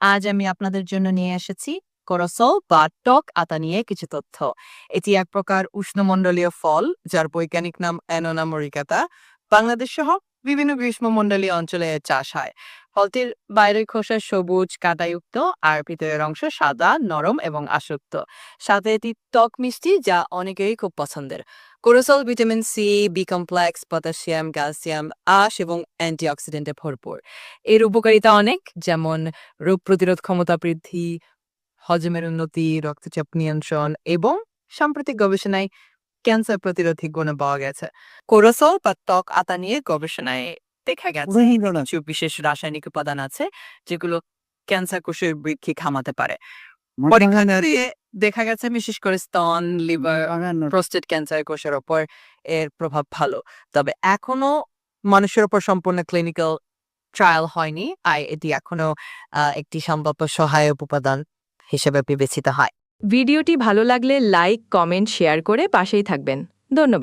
আজ আমি আপনাদের জন্য নিয়ে এসেছি করসল বা টক আতা নিয়ে কিছু তথ্য। এটি এক প্রকার উষ্ণমণ্ডলীয় ফল, যার বৈজ্ঞানিক নাম অ্যানোনা মরিকাতা। বাংলাদেশ সহ বিভিন্ন গ্রীষ্মমণ্ডলীয় অঞ্চলে চাষ হয়। ফলটির বাইরের খোসা সবুজ কাঁটাযুক্ত আর ভিতরের অংশ সাদা, নরম এবং আসক্ত। সাথে এটি টক মিষ্টি, যা অনেকেরই খুব পছন্দের। কোরোসল vitamin C B complex potassium calcium আঁশ এবং অ্যান্টিঅক্সিডেন্টে ভরপুর। এর উপকারিতা অনেক যেমন রোগ প্রতিরোধ ক্ষমতা বৃদ্ধি হজমের উন্নতি রক্তচাপ নিয়ন্ত্রণ এবং সাম্প্রতিক গবেষণায় ক্যান্সার প্রতিরোধী গুণে পাওয়া গেছে। কোরোসল বা ত্বক আতা নিয়ে গবেষণায় দেখা গেছে। কিছু বিশেষ রাসায়নিক উপাদান আছে যেগুলো ক্যান্সার কোষের বৃদ্ধি খামাতে পারে। দেখা গেছে বিশেষ করে স্তন লিভার প্রস্টেট ক্যান্সার কোষের ওপর এর প্রভাব ভালো। তবে এখনও মানুষের ওপর সম্পূর্ণ ক্লিনিক্যাল ট্রায়াল হয়নি। আর এটি এখনও একটি সম্ভাব্য সহায়ক উপাদান হিসেবে বিবেচিত হয়। ভিডিওটি ভালো লাগলে লাইক কমেন্ট শেয়ার করে পাশেই থাকবেন। ধন্যবাদ।